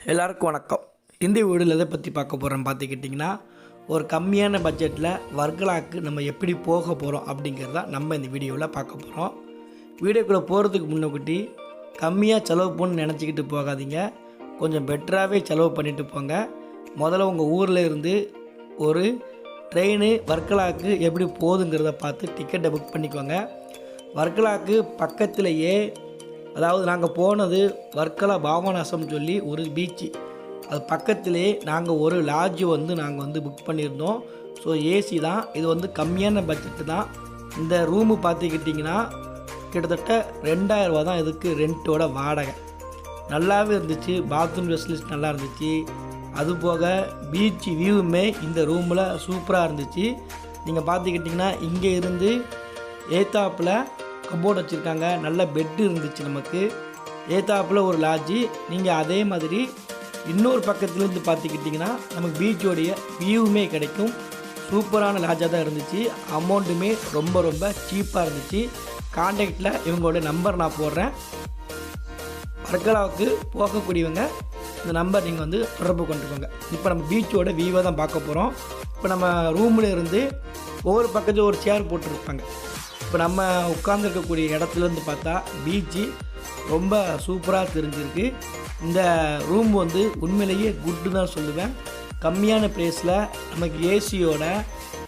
எல்லாருக்கும் வணக்கம். இந்த வீடியோவில் எதை பற்றி பார்க்க போகிறோம் பார்த்துக்கிட்டிங்கன்னா ஒரு கம்மியான பட்ஜெட்டில் வர்கலாக்கு நம்ம எப்படி போக போகிறோம் அப்படிங்கிறத நம்ம இந்த வீடியோவில் பார்க்க போகிறோம் வீடியோக்குள்ளே போகிறதுக்கு முன்னக்கூட்டி கம்மியாக செலவு பண்ணு நினச்சிக்கிட்டு போகாதீங்க. கொஞ்சம் பெட்டராகவே செலவு பண்ணிட்டு போங்க. முதல்ல உங்கள் ஊரில் இருந்து ஒரு ட்ரெயின் வர்க்கலாக்கு எப்படி போகுதுங்கிறத பார்த்து டிக்கெட்டை புக் பண்ணிக்கோங்க. வர்க்கலாக்கு பக்கத்திலேயே அதாவது நாங்கள் போனது வர்க்கலா பாபநாசம் சொல்லி ஒரு பீச்சு அது பக்கத்திலே நாங்கள் ஒரு லாட்ஜ் வந்து நாங்கள் வந்து புக் பண்ணியிருந்தோம். ஸோ ஏசி தான். இது வந்து கம்மியான பட்ஜெட்டு தான். இந்த ரூமு பார்த்துக்கிட்டிங்கன்னா கிட்டத்தட்ட ரெண்டாயிரம் ரூபா தான் இதுக்கு ரெண்ட்டோட வாடகை. நல்லாவே இருந்துச்சு. பாத்ரூம் ஃபெசிலிட்டிஸ் நல்லா இருந்துச்சு. அது போக பீச் வியூவுமே இந்த ரூமில் சூப்பராக இருந்துச்சு. நீங்கள் பார்த்துக்கிட்டிங்கன்னா இங்கே இருந்து ஏத்தாப்பில் கபோர்டு வச்சுருக்காங்க. நல்ல பெட்டு இருந்துச்சு நமக்கு. ஏத்தாப்பில் ஒரு லாட்ஜி நீங்கள் அதே மாதிரி இன்னொரு பக்கத்துலேருந்து பார்த்துக்கிட்டிங்கன்னா நமக்கு பீச்சோடைய வியூவுமே கிடைக்கும். சூப்பரான லாட்ஜாக தான் இருந்துச்சு. அமௌண்ட்டுமே ரொம்ப ரொம்ப சீப்பாக இருந்துச்சு. காண்டாக்டில் இவங்களோட நம்பர் நான் போடுறேன். பர்கலாவுக்கு போகக்கூடியவங்க இந்த நம்பர் நீங்கள் வந்து தொடர்பு கொண்டுக்கோங்க. இப்போ நம்ம பீச்சோட வியூவை தான் பார்க்க போகிறோம் இப்போ நம்ம ரூமில் இருந்து ஒவ்வொரு பக்கத்தில் ஒரு சேர் போட்டுருப்பாங்க. இப்போ நம்ம உட்காந்துருக்கக்கூடிய இடத்துலேருந்து பார்த்தா பீச்சு ரொம்ப சூப்பராக தெரிஞ்சிருக்கு. இந்த ரூம் வந்து உண்மையிலேயே குட்டு தான் சொல்லுவேன். கம்மியான ப்ரைஸில் நமக்கு ஏசியோட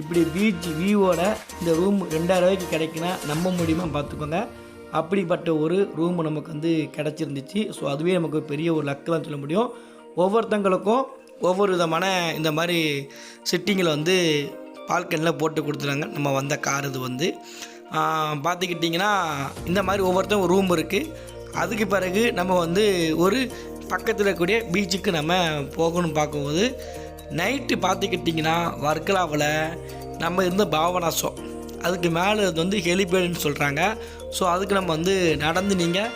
இப்படி பீச் வியூவோட இந்த ரூம் ரெண்டாயிரம் ரூபாய்க்கு கிடைக்குன்னா நம்ப முடியுமா பார்த்துக்கோங்க. அப்படிப்பட்ட ஒரு ரூம் நமக்கு வந்து கிடச்சிருந்துச்சு. ஸோ அதுவே நமக்கு பெரிய ஒரு லக்கு தான் சொல்ல முடியும். ஒவ்வொருத்தங்களுக்கும் ஒவ்வொரு விதமான இந்த மாதிரி சிட்டிங்கில் வந்து பால்கனில் போட்டு கொடுத்துறாங்க நம்ம வந்த கார் இது வந்து. பார்த்துக்கிட்டிங்கன்னா இந்த மாதிரி ஒவ்வொருத்தரும் ரூம் இருக்குது அதுக்கு பிறகு நம்ம வந்து ஒரு பக்கத்தில் இருக்கக்கூடிய பீச்சுக்கு நம்ம போகணும்னு பார்க்கும்போது நைட்டு பார்த்துக்கிட்டிங்கன்னா வர்க்கலாவில் நம்ம இருந்த பாவனாசம். அதுக்கு மேலே இது வந்து ஹெலிபேடுன்னு சொல்கிறாங்க ஸோ அதுக்கு நம்ம வந்து நடந்து நீங்கள்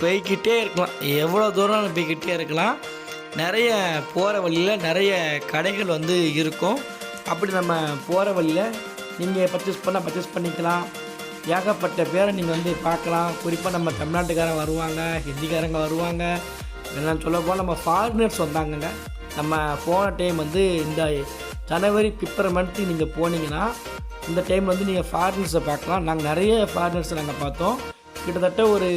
போய்கிட்டே இருக்கலாம். எவ்வளோ தூரம் போய்கிட்டே இருக்கலாம். நிறைய போகிற வழியில் நிறைய கடைகள் வந்து இருக்கும். அப்படி நம்ம போகிற வழியில் நீங்கள் பர்ச்சேஸ் பண்ணால் பர்ச்சேஸ் பண்ணிக்கலாம். ஏகப்பட்ட பேரை நீங்கள் வந்து பார்க்கலாம். குறிப்பாக நம்ம தமிழ்நாட்டுக்காரங்க வருவாங்க ஹிந்திக்காரங்க வருவாங்க. என்னென்னு சொல்ல போனால் நம்ம ஃபாரினர்ஸ் வந்தாங்கங்க. நம்ம போன டைம் வந்து இந்த ஜனவரி பிப்ரவரி மந்த்து நீங்கள் போனீங்கன்னா இந்த டைம் வந்து நீங்கள் ஃபாரினர்ஸை பார்க்கலாம். நாங்கள் நிறைய ஃபாரினர்ஸை நாங்கள் பார்த்தோம். கிட்டத்தட்ட ஒரு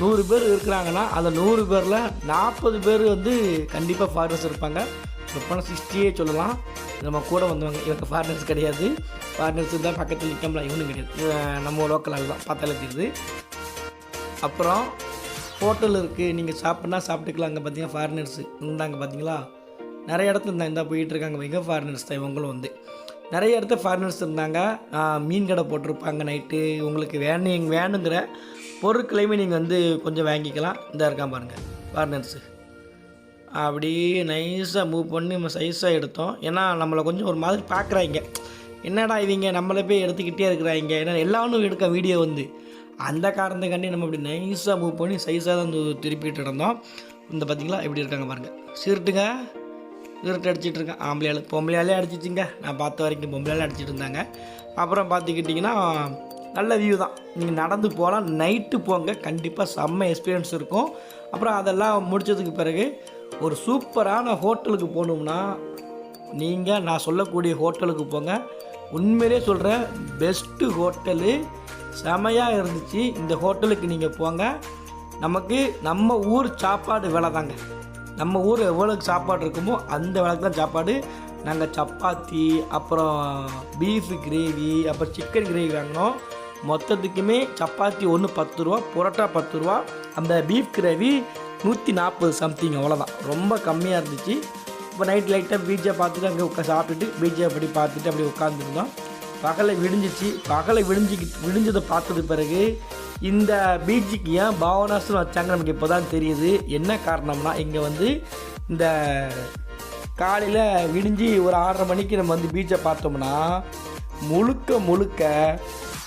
நூறு பேர் இருக்கிறாங்கன்னா அந்த நூறு பேரில் நாற்பது பேர் வந்து கண்டிப்பாக ஃபாரினர்ஸ் இருப்பாங்க. எப்போனா சிக்ஸ்டியே சொல்லலாம். நம்ம கூட வந்தவங்க இவங்க ஃபாரினர்ஸ் கிடையாது. ஃபாரினர்ஸ் தான் பக்கத்தில் நிற்கம்லாம் இவனும் கிடையாது. நம்ம லோக்கல் ஆள் தான். பார்த்தாலே தெரியுது. அப்புறம் ஹோட்டல் இருக்குது நீங்கள் சாப்பிட்னா சாப்பிட்டுக்கலாம். அங்கே பார்த்தீங்கன்னா ஃபாரினர்ஸு இருந்தாங்க பார்த்தீங்களா நிறைய இடத்துல இருந்தால் இருந்தால் போயிட்டுருக்காங்க மிக ஃபாரினர்ஸ் தான் இவங்களும் வந்து. நிறைய இடத்துல ஃபாரினர்ஸ் இருந்தாங்க. மீன் கடை போட்டிருப்பாங்க நைட்டு உங்களுக்கு வேணும் வேணுங்கிற பொருட்களையுமே நீங்கள் வந்து கொஞ்சம் வாங்கிக்கலாம். இந்த இருக்கான் பாருங்கள் ஃபாரினர்ஸு அப்படியே நைஸாக மூவ் பண்ணி நம்ம சைஸாக எடுத்தோம். ஏன்னா நம்மளை கொஞ்சம் ஒரு மாதிரி பார்க்குறாங்க. என்னடா இவங்க நம்மளை போய் எடுத்துக்கிட்டே இருக்கிறாங்க. ஏன்னா எல்லாரும் எடுக்க வீடியோ வந்து. அந்த காரணத்துக்காண்டி நம்ம இப்படி நைஸாக மூவ் பண்ணி சைஸாக தான் வந்து திருப்பிட்டு இருந்தோம். இந்த பார்த்திங்களா எப்படி இருக்காங்க பாருங்கள் சிறுட்டுங்க சிறுட்டு அடிச்சிட்டு இருக்கேன் ஆம்பளையால் பொம்பளையாலே அடிச்சிச்சிங்க. நான் பார்த்த வரைக்கும் பொம்பளையாலே அடிச்சிட்டு இருந்தாங்க. அப்புறம் பார்த்துக்கிட்டிங்கன்னா நல்ல வியூ தான். நீங்கள் நடந்து போகலாம். நைட்டு போங்க. கண்டிப்பாக செம்ம எக்ஸ்பீரியன்ஸ் இருக்கும். அப்புறம் அதெல்லாம் முடித்ததுக்கு பிறகு ஒரு சூப்பரான ஹோட்டலுக்கு போகணும்னா நீங்கள் நான் சொல்லக்கூடிய ஹோட்டலுக்கு போங்க. உண்மையிலே சொல்கிறேன் பெஸ்ட்டு ஹோட்டலு செமையாக இருந்துச்சு. இந்த ஹோட்டலுக்கு நீங்கள் போங்க. நமக்கு நம்ம ஊர் சாப்பாடு விலை தாங்க. நம்ம ஊர் எவ்வளோக்கு சாப்பாடு இருக்குமோ அந்த விலைக்கு தான் சாப்பாடு. நாங்கள் சப்பாத்தி அப்புறம் பீஃப் கிரேவி அப்புறம் சிக்கன் கிரேவி வாங்கினோம். மொத்தத்துக்குமே சப்பாத்தி ஒன்று பத்து ரூபா புரோட்டா பத்து ரூபா. அந்த பீஃப் கிரேவி நூற்றி நாற்பது சம்திங் அவ்வளோதான் ரொம்ப கம்மியாக இருந்துச்சு. நைட் லைட்டாக பீச்சை பார்த்துட்டு அங்கே உட்கா சாப்பிட்டுட்டு பீச்சை அப்படி பார்த்துட்டு அப்படி உட்காந்துருந்தோம் பகலை விடிஞ்சிச்சு. பகலை விடிஞ்சிக்கிட்டு விடிஞ்சதை பார்த்தது பிறகு இந்த பீச்சுக்கு ஏன் பாவனாசம் வச்சாங்க நமக்கு இப்போ தான் தெரியுது. என்ன காரணம்னா இங்கே வந்து இந்த காலையில் விடிஞ்சு ஒரு ஆறரை மணிக்கு நம்ம வந்து பீச்சை பார்த்தோம்னா முழுக்க முழுக்க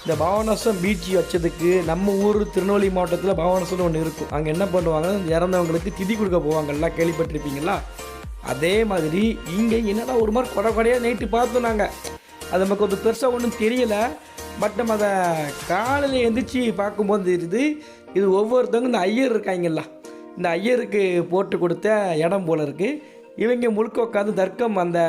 இந்த பாவனாசம் பீச் வச்சதுக்கு நம்ம ஊர் திருநெல்வேலி மாவட்டத்தில் பாவனாசம்னு ஒன்று இருக்கும். அங்கே என்ன பண்ணுவாங்க இறந்தவங்களுக்கு திதி கொடுக்க போவாங்கல்ல கேள்விப்பட்டிருப்பீங்களா? அதே மாதிரி இங்கே என்னடா ஒரு மாதிரி குறை கொடையாக நைட்டு பார்த்தோம் நாங்கள் அது நமக்கு கொஞ்சம் பெருசாக ஒன்றும் தெரியலை. பட் நம்ம அதை காலையில் எழுந்திரிச்சு பார்க்கும்போது தெரியுது இது ஒவ்வொருத்தவங்க இந்த ஐயர் இருக்காங்கல்ல. இந்த ஐயருக்கு போட்டு கொடுத்த இடம் போல் இருக்குது இவங்க முழுக்க உட்காந்து தர்க்கம் அந்த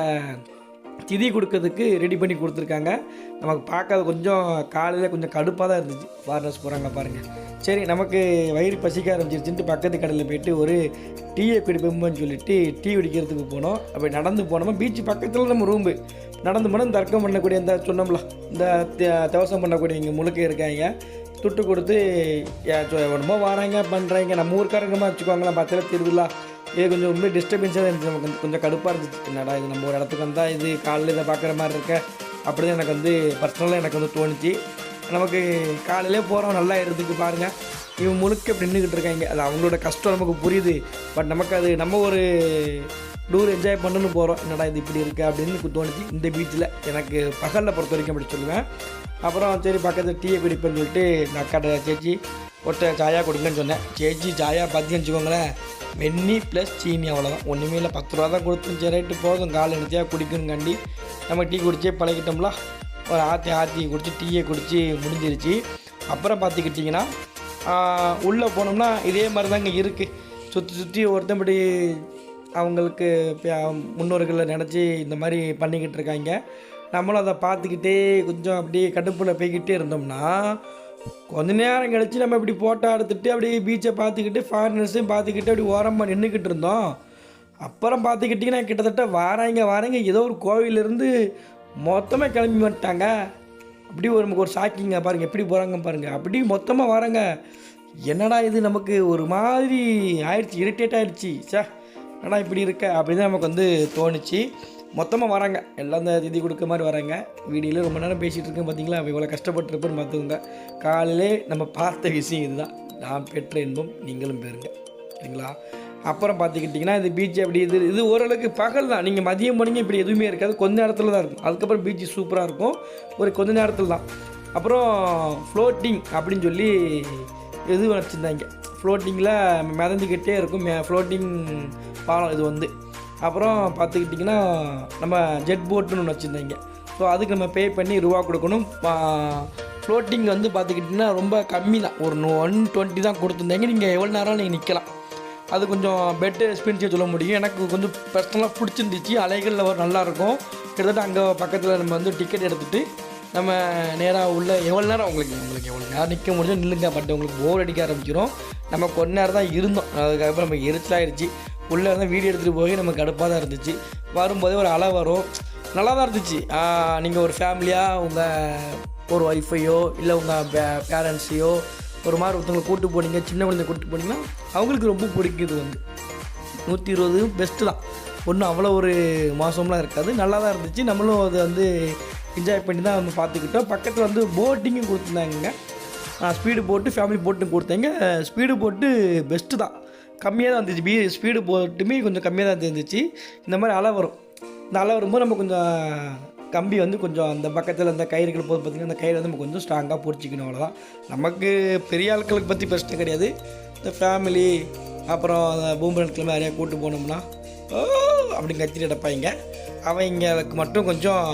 திதி கொடுக்கறதுக்கு ரெடி பண்ணி கொடுத்துருக்காங்க. நமக்கு பார்க்காத கொஞ்சம் காலையில் கொஞ்சம் கடுப்பாக தான் இருந்துச்சு. ஃபாரினர்ஸ் போகிறாங்க பாருங்கள் சரி நமக்கு வயிறு பசிக்க ஆரம்பிச்சிருச்சுன்ட்டு பக்கத்து கடையில் போயிட்டு ஒரு டீயை குடிப்போம்னு சொல்லிட்டு டீ குடிக்கிறதுக்கு போனோம். அப்படி நடந்து போனோமா? பீச் பக்கத்தில் நம்ம ரூம்பு நடந்து போனால் தர்க்கம் பண்ணக்கூடிய இந்த சொன்னோம்ல இந்த தவசம் பண்ணக்கூடிய இங்கே முழுக்க இருக்காங்க. துட்டு கொடுத்து ஏ- என்னமோ வராங்க பண்ணுறாங்க நம்ம ஊருக்காரங்கமாக வச்சுக்கோங்களேன் பத்தில் திருவிழா. இது கொஞ்சம் ரொம்ப டிஸ்டர்பன்ஸாக இருந்துச்சு. நமக்கு கொஞ்சம் கடுப்பாக இருந்துச்சு. என்னடா இது நம்ம ஒரு இடத்துக்கு வந்தால் இது காலையில் இதை பார்க்குற மாதிரி இருக்க? அப்படி தான் எனக்கு வந்து பர்சனலாக எனக்கு வந்து தோணுச்சு. நமக்கு காலையிலே போகிறோம் நல்லா இடத்துக்கு பாருங்கள் இவன் முழுக்க இப்படி நின்றுக்கிட்டு இருக்காங்க. அது அவங்களோட கஷ்டம் நமக்கு புரியுது. பட் நமக்கு அது நம்ம ஒரு டூர் என்ஜாய் பண்ணணும்னு போகிறோம் என்னடா இது இப்படி இருக்குது அப்படின்னு தோணுச்சு. இந்த பீச்சில் எனக்கு பகலில் பொறுத்த வரைக்கும் அப்படி சொல்லுவேன். அப்புறம் சரி பக்கத்தில் டீயை குடிப்பேன்னு சொல்லிட்டு நான் அக்காட்ட சேச்சி ஒருத்தன் ஜாயா கொடுங்கன்னு சொன்னேன். சேச்சி ஜாயா பார்த்தீங்கன்னு வச்சுக்கோங்களேன் வெண்ணி ப்ளஸ் சீனி அவ்வளோதான் ஒன்றுமே இல்லை பத்து ரூபா தான் கொடுத்தோம் சரி ரைட்டு போதும். கால் எடுத்தியா குடிக்கணுங்காண்டி நம்ம டீ குடிச்சே பழகிட்டோம்ல. ஒரு ஆற்றி ஆற்றி குடிச்சு டீயை குடித்து முடிஞ்சிருச்சு. அப்புறம் பார்த்துக்கிட்டிங்கன்னா உள்ளே போனோம்னா இதே மாதிரி தாங்க இருக்குது சுற்றி சுற்றி ஒருத்தம்படி அவங்களுக்கு முன்னோர்களை நினச்சி இந்த மாதிரி பண்ணிக்கிட்டு இருக்காங்க. நம்மளும் அதை பார்த்துக்கிட்டே கொஞ்சம் அப்படியே கடுப்பில் போய்கிட்டே இருந்தோம்னா கொஞ்ச நேரம் கழிச்சு நம்ம இப்படி ஃபோட்டோ எடுத்துகிட்டு அப்படியே பீச்சை பார்த்துக்கிட்டு ஃபாரினர்ஸையும் பார்த்துக்கிட்டு அப்படி ஓரமாக நின்றுக்கிட்டு இருந்தோம். அப்புறம் பார்த்துக்கிட்டிங்கன்னா கிட்டத்தட்ட வாராங்க வாராங்க ஏதோ ஒரு கோவிலேருந்து மொத்தமாக கிளம்பி வந்துட்டாங்க. அப்படி ஒரு நமக்கு ஒரு ஷாக்கிங்க பாருங்கள் எப்படி போகிறாங்க பாருங்கள் அப்படி மொத்தமாக வராங்க. என்னடா இது நமக்கு ஒரு மாதிரி ஆயிடுச்சு இரிட்டேட் ஆகிடுச்சி சே என்னடா இப்படி இருக்க? அப்படின்னு நமக்கு வந்து தோணுச்சு. மொத்தமாக வராங்க. எல்லாம் இந்த திதி கொடுக்க மாதிரி வராங்க. வீடியோவில் ரொம்ப நேரம் பேசிகிட்டு இருக்கேன் பார்த்தீங்களா இவ்வளோ கஷ்டப்பட்டுருப்பேன்னு பார்த்துக்கோங்க. காலையிலே நம்ம பார்த்த விஷயம் இதுதான். நான் பெற்ற இன்பம் நீங்களும் பெறுங்க. சரிங்களா? அப்புறம் பார்த்துக்கிட்டிங்கன்னா இந்த பீச் அப்படி இது இது ஓரளவுக்கு பகல் தான். நீங்கள் மதியம் போனீங்க இப்படி எதுவுமே இருக்காது. கொஞ்ச நேரத்தில் தான் இருக்கும். அதுக்கப்புறம் பீச் சூப்பராக இருக்கும். ஒரு கொஞ்ச நேரத்தில் தான். அப்புறம் ஃப்ளோட்டிங் அப்படின்னு சொல்லி இது வச்சுருந்தாங்க? ஃப்ளோட்டிங்கில் மிதந்துக்கிட்டே இருக்கும். மே ஃப்ளோட்டிங் பாலம் இது வந்து. அப்புறம் பார்த்துக்கிட்டிங்கன்னா நம்ம ஜெட் போட்டுன்னு ஒன்று வச்சுருந்தீங்க. ஸோ அதுக்கு நம்ம பே பண்ணி ரூபா கொடுக்கணும். ஃப்ளோட்டிங் வந்து பார்த்துக்கிட்டிங்கன்னா ரொம்ப கம்மி தான். ஒரு ஒன் டுவெண்ட்டி தான் கொடுத்துருந்தீங்க. நீங்கள் எவ்வளோ நேரம் நீங்கள் நிற்கலாம் அது கொஞ்சம் பெட்டர் எக்ஸ்பீரியன்ஸே சொல்ல முடியும். எனக்கு கொஞ்சம் பர்சனலாக பிடிச்சிருந்துச்சு. அலைகளில் ஒரு நல்லாயிருக்கும் கிட்டத்தட்ட அங்கே பக்கத்தில் நம்ம வந்து டிக்கெட் எடுத்துகிட்டு நம்ம நேராக உள்ள எவ்வளோ நேரம் உங்களுக்கு உங்களுக்கு எவ்வளோ நேரம் நிற்க முடியும் நில்லுங்க. பட் உங்களுக்கு போர் அடிக்க ஆரம்பிச்சிடும் நம்ம கொஞ்ச நேரம் தான் இருந்தோம். அதுக்கப்புறம் நம்ம எரிச்சலாகிடுச்சி உள்ளே இருந்தால் வீடியோ எடுத்துகிட்டு போய் நம்ம கடுப்பாக தான் இருந்துச்சு. வரும்போதே ஒரு அலை வரும். நல்லா தான் இருந்துச்சு நீங்கள் ஒரு ஃபேமிலியாக உங்கள் ஒரு ஒய்ஃபையோ இல்லை உங்கள் பே பேரண்ட்ஸையோ ஒரு மாதிரி ஒருத்தவங்களை கூப்பிட்டு போனீங்க சின்ன குழந்தை கூட்டு போனீங்கன்னா அவங்களுக்கு ரொம்ப பிடிக்குது வந்து. நூற்றி இருபது பெஸ்ட்டு தான். ஒன்றும் அவ்வளோ ஒரு மாதம்லாம் இருக்காது. நல்லா தான் இருந்துச்சு. நம்மளும் அதை வந்து என்ஜாய் பண்ணி தான் வந்து பார்த்துக்கிட்டோம். பக்கத்தில் வந்து போட்டிங்கும் கொடுத்துருந்தாங்க. ஸ்பீடு போட்டு ஃபேமிலி போட்டும் கொடுத்தாங்க. ஸ்பீடு போட்டு பெஸ்ட்டு தான். கம்மியாக தான் இருந்துச்சு. பீ ஸ்பீடு போட்டுமே கொஞ்சம் கம்மியாக தான் இருந்துச்சு. இந்த மாதிரி அலை வரும். இந்த அலை வரும்போது நம்ம கொஞ்சம் கம்பி வந்து கொஞ்சம் அந்த பக்கத்தில் அந்த கயிறுகள் போது பார்த்திங்கன்னா அந்த கயிறு வந்து நம்ம கொஞ்சம் ஸ்ட்ராங்காக பிடிச்சிக்கணும் அவ்வளோதான் நமக்கு பெரிய ஆட்களுக்கு பற்றி பிரச்சனை கிடையாது. இந்த ஃபேமிலி அப்புறம் பூம்பரத்துக்கு நிறையா கூட்டு போனோம்னா ஓ அப்படின்னு கத்திட்டு கிடப்பாங்க. அவங்களுக்கு மட்டும் கொஞ்சம்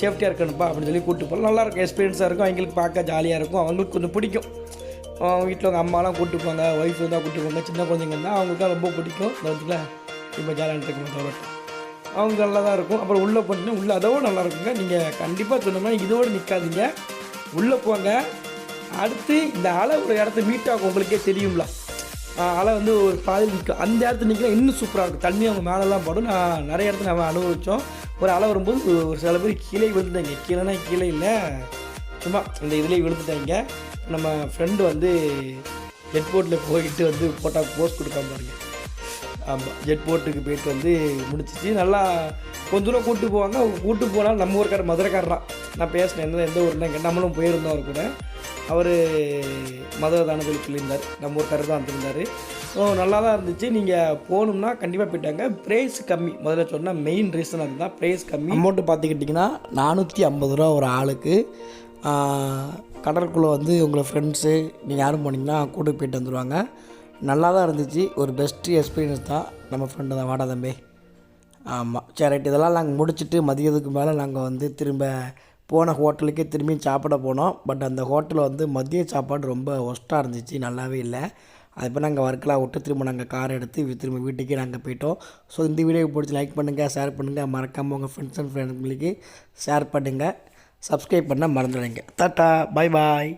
சேஃப்டியாக இருக்கணும்ப்பா அப்படின்னு சொல்லி கூப்பிட்டு போகலாம் நல்லாயிருக்கும் எக்ஸ்பீரியன்ஸாக இருக்கும். அவங்களுக்கு பார்க்க ஜாலியாக இருக்கும். அவங்களுக்கு கொஞ்சம் பிடிக்கும். வீட்டில் அவங்க அம்மாலாம் கூப்பிட்டு போங்க ஒய்ஃப் இருந்தால் கூப்பிட்டு போங்க சின்ன குழந்தைங்க இருந்தால் அவங்களுக்கு ரொம்ப பிடிக்கும். இந்த இடத்துல இப்போ ஜாலியாக இருக்கும் அவங்க நல்லா தான் இருக்கும். அப்புறம் உள்ளே போனீங்கன்னா உள்ளே அதோட நல்லா இருக்குங்க. நீங்கள் கண்டிப்பாக சொன்னோம்னா இதோடு நிற்காதீங்க உள்ளே போங்க. அடுத்து இந்த அலை ஒரு இடத்த மீட் ஆகும். உங்களுக்கே தெரியும்ல. அலை வந்து ஒரு பாதையில் நிற்கும். அந்த இடத்துல நிற்கலாம். இன்னும் சூப்பராக இருக்கும். தண்ணி அவங்க மேலெல்லாம் போடும். நான் நிறைய இடத்துல நம்ம அனுபவித்தோம் ஒரு அலை வரும்போது ஒரு சில பேர் கீழே விழுந்துட்டாங்க. கீழேனா கீழே இல்லை. சும்மா இந்த இதிலே விழுந்துட்டாங்க. நம்ம ஃப்ரெண்டு வந்து ஹெட்போர்ட்டில் போயிட்டு வந்து போட்டோ போஸ்ட் கொடுக்காம பாருங்க. ஆமாம் ஜெட் போட்டுக்கு போயிட்டு வந்து முடிச்சிச்சு. நல்லா கொஞ்ச தூரம் கூப்பிட்டு போவாங்க. அவங்க கூப்பிட்டு போனால் நம்ம ஊருக்கார மதுரைக்காரர் தான் நான் பேசினேன். எந்த எந்த ஊர் இங்கே நம்மளும் போயிருந்தோம் அவர் கூட. அவர் மதுரை தானே சொல்லி சொல்லியிருந்தார் நம்ம ஊருக்காரர் தான் வந்திருந்தார். ஸோ நல்லா தான் இருந்துச்சு. நீங்கள் போகணும்னா கண்டிப்பாக போயிட்டாங்க. ப்ரைஸ் கம்மி. முதல்ல சொன்னால் மெயின் ரீசன் அதுதான். ப்ரைஸ் கம்மி. அமௌண்ட்டு பார்த்துக்கிட்டிங்கன்னா நானூற்றி ஐம்பது ரூபா ஒரு ஆளுக்கு. கடற்குள்ளே வந்து உங்களை ஃப்ரெண்ட்ஸு நீங்கள் யாரும் போனீங்கன்னா கூட போயிட்டு வந்துடுவாங்க நல்லா தான் இருந்துச்சு. ஒரு பெஸ்ட்டு எக்ஸ்பீரியன்ஸ் தான். நம்ம ஃப்ரெண்டு தான். வாடா தம்பி. ஆமாம் சரி ரைட். இதெல்லாம் நாங்கள் முடிச்சுட்டு மதியத்துக்கு மேலே நாங்கள் வந்து திரும்ப போன ஹோட்டலுக்கே திரும்பி சாப்பிட போனோம். பட் அந்த ஹோட்டலில் வந்து மதிய சாப்பாடு ரொம்ப ஒஸ்ட்டாக இருந்துச்சு. நல்லாவே இல்லை. அதுப்போ நாங்கள் ஒர்க்கெலாம் விட்டு திரும்ப நாங்கள் கார் எடுத்து திரும்ப வீட்டுக்கே நாங்கள் போயிட்டோம். ஸோ இந்த வீடியோ பிடிச்சி லைக் பண்ணுங்கள் ஷேர் பண்ணுங்கள் மறக்காமல் உங்கள் ஃப்ரெண்ட்ஸ் அண்ட் ஃப்ரெண்ட்ஸுங்களுக்கு ஷேர் பண்ணுங்கள் சப்ஸ்கிரைப் பண்ண மறந்துடுங்க டாட்டா பை பாய்